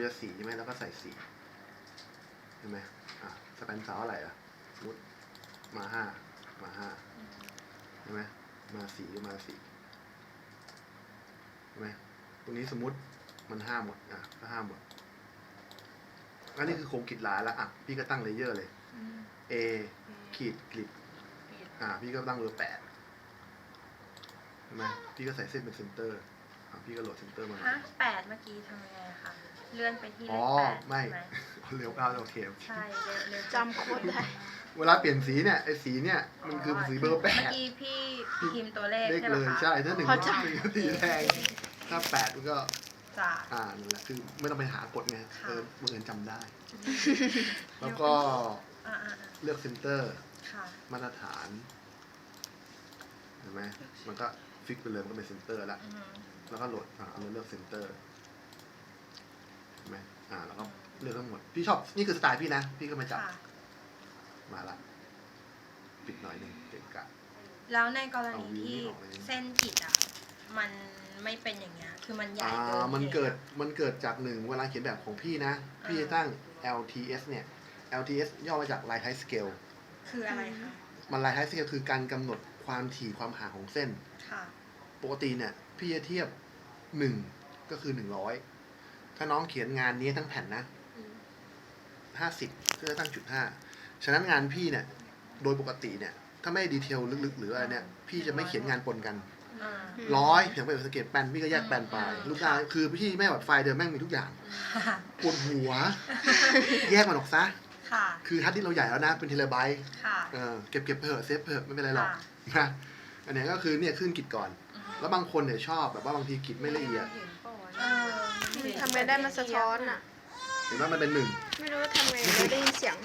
จะสีใช่ไหมแล้วก็ใส่สีใช่ไหมอะสแปนเสาอะไรอะสมมติมาห้ามาห้าใช่ไหมมาสีก็มาสีใช่ไหมตรงนี้สมมติมันห้าหมดอะก็ห้าหมดอันนี้คือโครงกิจลายแล้วอะพี่ก็ตั้งเลเยอร์เลย A ขีดกริดอะพี่ก็ตั้งเบอร์แปดใช่ไหมพี่ก็ใส่เส้นเป็นเซนเตอร์อะพี่ก็โหลดเซนเตอร์มาฮะแปดเมื่อกี้ทำยังไงอะคะ เลื่อนไปที่เลอ๋อขแปดไม่ ใช่ไหมเร็วเอาโอเคโอเค ใช่เร็วเร็วจำโค้ดได้ เวลาเปลี่ยนสีเนี่ยไอ้สีเนี่ยมันคือสีเบอร์แปเมื่อดกี้พี่พิมพ์ตัวเลขเลขใช่ไหเลมยคะใช่ถ้าหนึ่งเข้าใจหนึ่งก็สีแดงถ้าแปดมันก็จ้ะ อ่านั่นแหละคือไม่ต้องไปหากดไงค่ะ เออบังเอิญจำได้ แล้วก็อ่าอ่าอ่าเลือกเซนเตอร์ค่ะมาตรฐานเห็นไหมมันก็ฟิกไปเลยมันก็เป็นเซนเตอร์แล้วอืมแล้วก็โหลดอ่าเราเลือกเซนเตอร์ เห็นไหมอ่าแล้วก็เลือกทั้งหมด พี่ชอบนี่คือสไตล์พี่นะ พี่ก็มาจับ ค่ะ มาละปิดหน่อยหนึ่งเกะกะ แล้วในกรเอาณีวิวที่ไม่ออกเลย เส้นผิดอะ มันไม่เป็นอย่างเงี้ย คือมันใหญ่อ่เกินามันเกิดมันเกิดจากหนึ่งเวลาเขียนแบบของพี่นะ พี่จะตั้ง LTS เนี่ย LTS ย่อมาจาก Line Height Scale คืออะไรคะ มัน Line Height Scale คือการกำหนดความถี่ความห่างของเส้น ค่ะ ปกติเนี่ย พี่จะเทียบ 1 ก็คือ 100 ถ้าน้องเขียนงานนี้ทั้งแผ่นนะ50ก็จะตั้งจุด5ฉะนั้นงานพี่เนี่ย โดยปกติเนี่ย ถ้าไม่ดีเทลลึกๆ หรืออะไรเนี่ย พี่จะไม่เขียนงานปนกันอ่าร้อยเพียงไปสังเกตแปลนพี่ก็แยกแปลนไปอืมลูกค้าคือพี่แม่แบบไฟล์เดิมแม่งมีทุกอย่างค่ะปวดหัว แยกมันออกซะค่ะคือทัดที่เราใหญ่แล้วนะเป็นเทเลไบต์ค่ะเออเก็บเก็บไปเถอะเซฟเถอะไม่เป็นไรหรอกค่ะนะอันเนี้ยก็คือเนี่ยขึ้นกิจก่อนอืมแล้วบางคนเนี่ยชอบแบบว่าบางทีกิจไม่ละเอียดเออ ทำไงได้มันสะท้อนอะ เห็นว่ามันเป็นหนึ่ง ไม่รู้ว่าทำไงไม่ได้ยินเสียง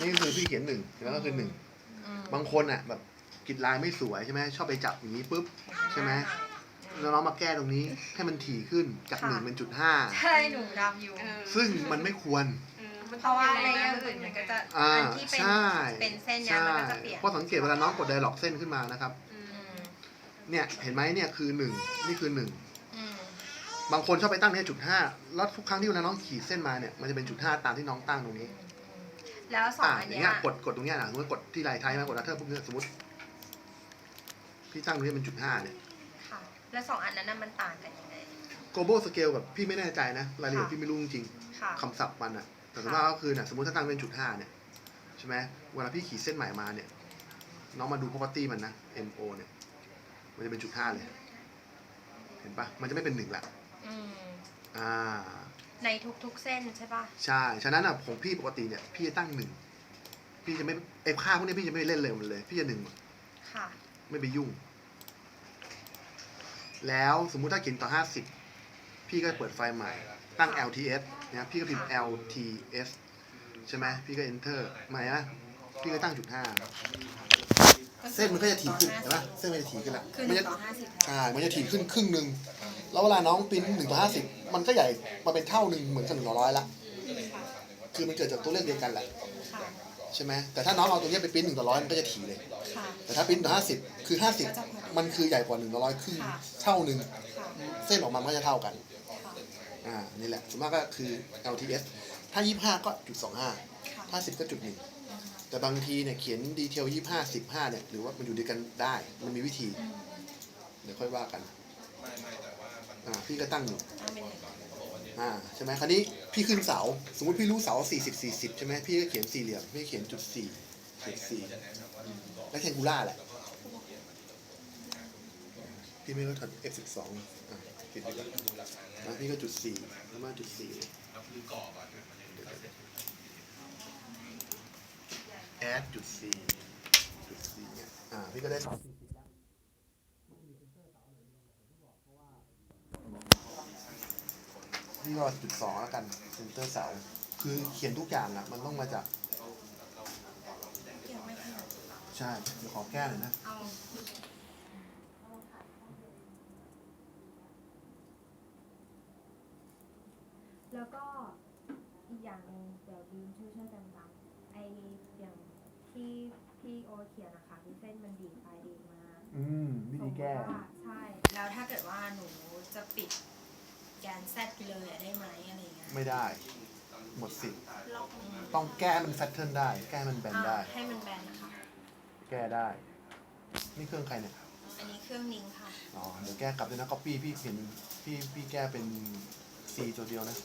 นี่คือพี่เขียนหนึ่งเห็นไหมก็คือหนึ่งอืมบางคนอะแบบกิจลายไม่สวยใช่ไหมชอบไปจับอย่างนี้ปุ๊บใช่ไหมแล้วน้องมาแก้ตรงนี้ให้มันถี่ขึ้นจากหนึ่งเป็นจุดห้าใช่หนูดำอยู่ ซึ่งมันไม่ควร เพราะว่าเลเยอร์อื่นมันก็จะอ่าอันที่เป็นใช่เป็นเส้นเนี้ยมันก็จะเปลี่ยนเพราะสังเกตเวลาน้องกดไดร็อกเส้นขึ้นมานะครับ อืมเนี่ยเห็นไหมเนี่ยคือหนึ่งนี่คือหนึ่งอืม บางคนชอบไปตั้งเนี่ยจุดห้าแล้วทุกครั้งที่เวลาน้องขีดเส้นมาเนี่ยมันจะเป็นจุดห้าตามที่น้องตั้งตรงนี้แล้วสองอ่าอันอย่างเนี้เงี้ยยกดกดตรงเนี้ยนะสมมติกดที่ลายไทยมากดอัลเทอร์ปุ๊บเนี่ยสมมติพี่ตั้งตรงนี้เป็นจุดห้าเนี่ย ค่ะ แล้วสองอันนั้นน่ะมันต่างกันยังไง global scale แบบพี่ไม่แน่ใจนะรายละเอียดค่ะ พี่ไม่รู้จริงค่ะ ๆคำศัพท์มันอะแต่ส่วนค่ะมากก็คือเนี่ยสมมติถ้าตั้งเป็นจุดห้าเนี่ยใช่ไหมเวลาพี่ขีดเส้นใหม่มาเนี่ย น้องมาดู property มันนะ mo เนี่ย มันจะเป็นจุดห้าเลย เห็นปะมันจะไม่เป็นหนึ่งละ อืมอ่าในทุกๆเส้นใช่ป่ะ ใช่ฉะนั้นอะของพี่ปกติเนี่ยพี่จะตั้งหนึ่งพี่จะไม่ไอ้ค่าพวกนี้พี่จะไม่เล่นเลยมันเลย พี่จะหนึ่งหมดค่ะ ไม่ไปยุ่ง แล้วสมมุติถ้าเขียนต่อห้าสิบพี่ก็เปิดไฟล์ใหม่ ตั้ง LTS นะพี่ก็พิมพ์ LTS ใช่ไหมพี่ก็ enter ใหม่นะพี่ก็ตั้งจุดห้าเส้นมันก็จะถี่ขึ้นเห็นปะเส้นมันจะถี่ขึ้นละคือหมันนึ่จะงต่อห้าสิบอ่ามันจะถี่ขึ้นครึ่งหนึ่ง แล้วเวลาน้องปริ้นหนึ่งต่อห้าสิบมันก็ใหญ่มาเป็นเท่าหนึ่งเหมือนกับหนึ่งต่อร้อยละคือมันเกิดจากตัวเลขเดียวกันแหละค่ะใช่ไหมแต่ถ้าน้องเอาตัวเนี้ยไปปริ้นหนึ่งต่อร้อยมันก็จะถี่เลย ค่ะ แต่ถ้าปริ้นต่อห้าสิบคือห้าสิบมันคือใหญ่กว่าหนึ่งต่อร้อยครึ่งค่ะ เท่าหนึ่งค่ะเส้นออกมามันก็จะเท่ากันค่ะอ่านี่แหละส่วนมากก็คือ LTS ถ้ายี่ห้าก็จุดสองห้าค่ะถ้าสิบก็จุดหนึ่งแต่บางทีเนี่ยเขียนดีเทลยี่ห้าสิบห้าเนี่ยหรือว่ามันอยู่ด้วยกันได้มันมีวิธี อืมเดี๋ยวค่อยว่ากัน อ่าพี่ก็ตั้งอยู่เอาเป็นหนึ่งอ่าใช่ไหมคราวนี้พี่ขึ้นเสา สมมติพี่รู้เสาสี่สิบสี่สิบใช่ไหมพี่ก็เขียนสี่เหลี่ยมพี่ก็เขียนจุดสี่จุดสี่และเทงกูล่าแหละพี่ไม่ก็ถอด F12 อะปิดไปก่อนนะพี่ก็จุดสี่แล้วมาจุดสี่แอดจุดสี่จุดสี่เนี่ยอ่าพี่ก็ได้เสาสี่ สิบแล้วพี่ก็จุดสองแล้วกันเซนเตอร์เสาคือเขียนทุกอย่างอะมันต้องมาจากยังไม่ขนาดใช่เดี๋ยวขอแก้หน่อยนะเอาแล้วก็อีกอย่างหนึงเดี๋ยวยืมช่วยช่วยกันจำไออย่างที่พี่โอตเขียนนะคะที่เส้นมันดีดไปดีดมาอืมวิธีแก้สมมุติว่าใช่ แล้วถ้าเกิดว่าหนูจะปิด แกนแซดไปเลยอะได้ไหมอะไรอย่างเงี้ยไม่ได้ หมดสิทธิ์ล็อกต้องแก้ให้มันแฟตเทิร์นได้ แก้ให้มันแบนได้ อ่าให้มันแบนนะคะ แก้ได้ นี่เครื่องใครเนี่ย อันนี้เครื่องนิ้งค่ะ อ๋อ เดี๋ยวแก้กลับด้วยนะ copy พี่เห็นพี่พี่แก้เป็น C ตัวเดียวนะ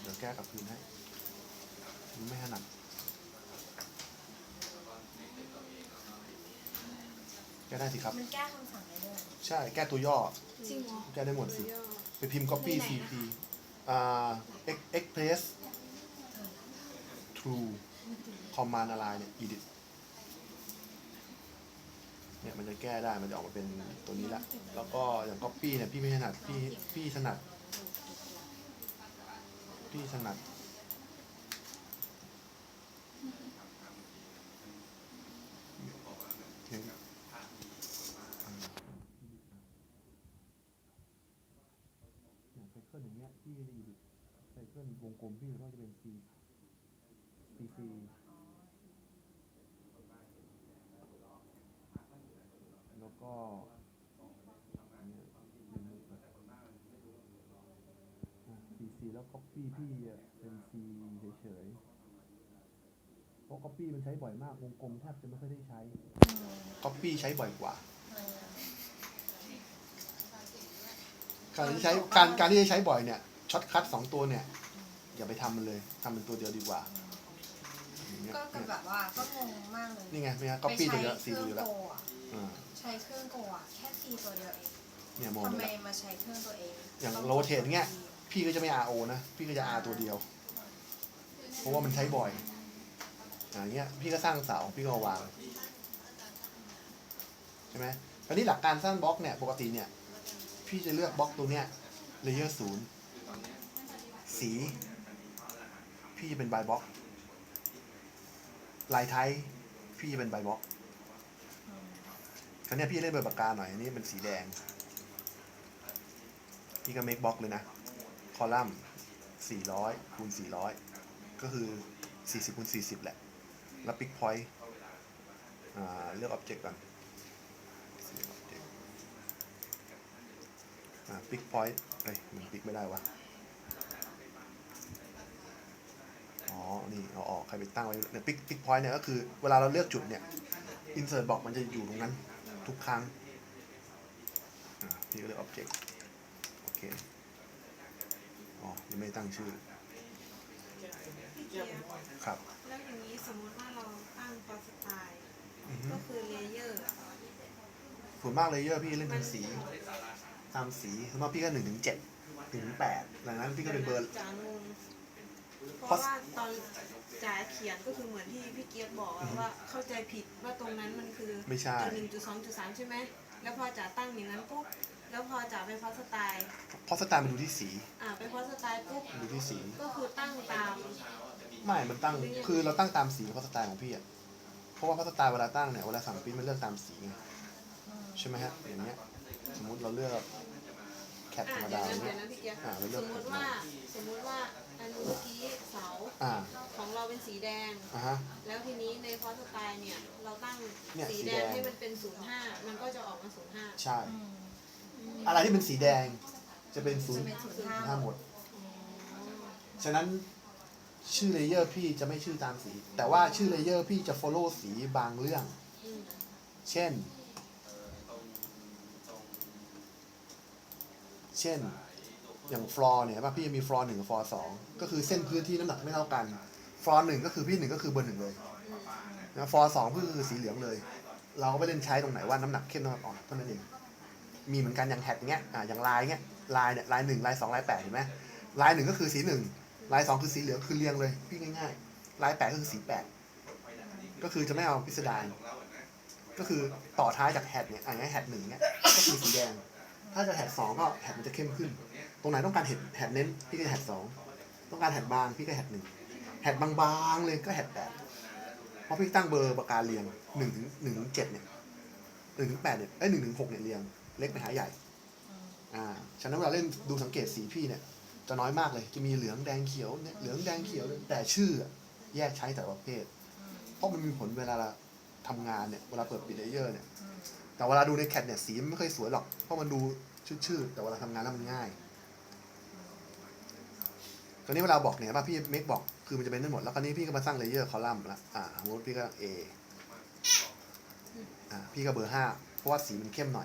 เดี๋ยวแก้กลับคืนให้มันไม่ถนัดแก้ได้สิครับ มันแก้คำสั่งได้ด้วยใช่ แก้ตัวย่อ จริงเหรอ แก้ได้หมดสิย่อ ไปพิมพ์ copy ในไหน cp อ่า Ex- express true command อะไรเนี่ย edit เนี่ยมันจะแก้ได้มันจะออกมาเป็นตัวนี้ละ แล้วก็อย่าง copy เนี่ยพี่ไม่ถนัดพี่พี่ถนัดพี่ถนัด อย่างไซเคิลอย่างเงี้ยพี่ได้อยู่ไซเคิลวงกลมพี่ก็จะเป็น C C C แล้วก็อันเนี้ยเป็นมุกแบบอะ C C แล้ว copy พี่อะเป็น C เฉยๆ เพราะ copy มันใช้บ่อยมาก วงกลมแทบจะไม่ค่อยได้ใช้ copy ใช้บ่อยกว่า การที่ใช้การการที่จะใช้บ่อยเนี่ยช็อตคัทสองตัวเนี่ย อย่าไปทำมันเลยทำเป็นตัวเดียวดีกว่าอย่างเงี้ยก็คือแบบว่าก็งงมากเลยนี่ไงนี่ไงก๊อปปี้ตัวเดียวไปสีใช้ตัวเคเดีรื่ยวองแล้วโกะอ่าใช้เครื่องโกะแค่ซีตัวเดียวเองเนี่ยมองทำไปไมแล้วมาใช้เครื่องตัวเองอย่างต้โรเทตเงี้ย พี่ก็จะไม่ RO นะ พี่ก็จะ R ตัวเดียว เพราะว่ามันใช้บ่อยอ่าอย่างเงี้ยพี่ก็สร้างเสาพี่ก็เอาวางใช่ไหมคราวนี้หลักการสร้างบล็อกเนี่ยปกติเนี่ย พี่จะเลือกบล็อกตัวเนี้ยเลเยอร์ศูนย์สี พี่จะเป็นบายบล็อกลายไทยพี่จะเป็นบายบล็อกคราวนี้พี่เล่นเบอร์ปากกาหน่อยอันนี้เป็นสีแดง พี่ก็เมคบล็อกเลยนะ คอลัมน์400คูณ400 ก็คือ 40คูณ40 แหละ แล้วปิกพอยต์เลือกอ็อบเจกต์ก่อนปิกพอยต์เอ้ยมันปิกไม่ได้วะ อ๋อ นี่เอาออกใครไปตั้งไว้เนี่ยปิกปิกพอยต์เนี่ยก็คือเวลาเราเลือกจุดเนี่ยอินเสิร์ตบอกมันจะอยู่ตรงนั้นทุกครั้งอ่าพี่ก็เลือก object โอเค อ๋อ ยังไม่ได้ตั้งชื่อ พี่เกียร์ครับ แล้วอย่างนี้สมมติว่าเราตั้งฟอสไตล์อือฮึ ก็คือเลเยอร์อะส่วนมากเลยเยอะพี่เล่นเป็นสีตามสีส่วนมากพี่ก็หนึ่งถึงเจ็ดถึงแปดหลังนั้นพี่ก็เป็นเบอร์ จางง เพเพราะราะว่าตอนจ๋าเขียนก็คือเหมือนที่พี่เกียร์บอกอือะอฮึว่าเข้าใจผิดว่าตรงนั้นมันคือไม่ใช่ จุดหนึ่งจุดสองจุดสามใช่ไหมแล้วพอจ๋าตั้งอย่างนั้นปุ๊บแล้วพอจ๋าไปฟอสไตล์เพราะสไตล์มันดูที่สีอ่าไปฟอสไตล์ปุ๊บมันดูที่สีก็คือตั้งตามไม่มันตั้งคือเราตั้งตามสีเพราะสไตล์ของพี่อะเพราะว่าเพราะสไตล์เวลาตั้งเนี่ยเวลาสั่งปริ้นมันเลือกตามสีไงอืมใช่ไหมฮะอย่างเงี้ยสมมุติเราเลือกแคปธรอ่ารมเดี๋ยดาวอนะย่างเดี๋เงี้ยวยนะพี่เกียร์อ่าเราเลืสอกมมติว่าสมมติว่า อันเมื่อกี้เสาอ่าของเราเป็นสีแดง อ่าฮะ แล้วทีนี้ในฟอสไตล์เนี่ย เราตั้งเนี่ยสีสีแดแดง งให้มันเป็น05มันก็จะออกมา05ใช่ อืมอะไรที่เป็นสีแดงจะเป็นศูนจะย์เป็นศูนย์ห้าห้าหมดอ๋อฉะนั้นชื่อเลเยอร์พี่จะไม่ชื่อตามสี แต่ว่าชื่อเลเยอร์พี่จะ follow สีบางเรื่องอืมเช่น เช่น อย่างฟลอร์เนี่ยป่ะพี่จะมีฟลอร์หนึ่งกับฟลอร์สองก็คือเส้นพื้นที่น้ำหนักไม่เท่ากัน ฟลอร์หนึ่งก็คือพี่หนึ่งก็คือเบอร์หนึ่งเลยนะฟลอร์สองก็คือสีเหลืองเลย เราก็ไปเล่นใช้ตรงไหนว่าน้ำหนักเข้มน้ำหนักอ่อนเท่านั้นเองมีเหมือนกันอย่างแท็กเงี้ยอ่าอย่างลายเงี้ยลายเนี่ยลายหนึ่งลายสองลายแปดเห็นไหมลายหนึ่งก็คือสีหนึ่งลายสองคือสีเหลืองคือเรียงเลยพี่ง่ายๆลายแปดก็คือสีแปดก็คือจะไม่เอาพิสดารก็คือต่อท้ายจากแฮทเนี่ยอ่างี้แฮทหนึ่งเนี่ยก็คือสีแดง ถ้าจะแฮทสองก็แฮทมันจะเข้มขึ้น รงไหนต้องการแฮทแฮทเน้นพี่ก็แฮทสองต้องการแฮทบางพี่ก็แฮทหนึ่งแฮทบางๆเลยก็แฮทแปดเพราะพี่ตั้งเบอร์ปากกาเรียงหนึ่งถึงหนึ่งถึงเจ็ดเนี่ยหนึ่งถึงแปดเนี่ยไอ้หนึ่งถึงหกเนี่ยเรียง เล็กไปหาใหญ่อ่าฉะนั้นเวลาเล่นดูสังเกตสีพี่เนี่ย จะน้อยมากเลยจะมีเหลืองแดงเขียวเนี่ยเหลืองแดงเขียวแต่ชื่อแยกใช้แต่ประเภท เพราะมันมีผลเวลาเราทำงานเนี่ยเวลาเปิดปิดเลเยอร์เนี่ยแต่เวลาดูในแคทเนี่ยสีมันไม่ค่อยสวยหรอกเพราะมันดูชืดๆแต่เวลาทำงานแล้วมันง่าย ตอนนี้เวลาบอกเนี่ยว่าพี่เมกบอกคือมันจะเป็นทั้งหมดแล้วคราวนี้พี่ก็มาสร้างเลเยอร์คอลัมน์ละอ่าสมมติพี่ก็ A อ่าพี่ก็เบอร์ห้าเพราะว่าสีมันเข้มหน่อย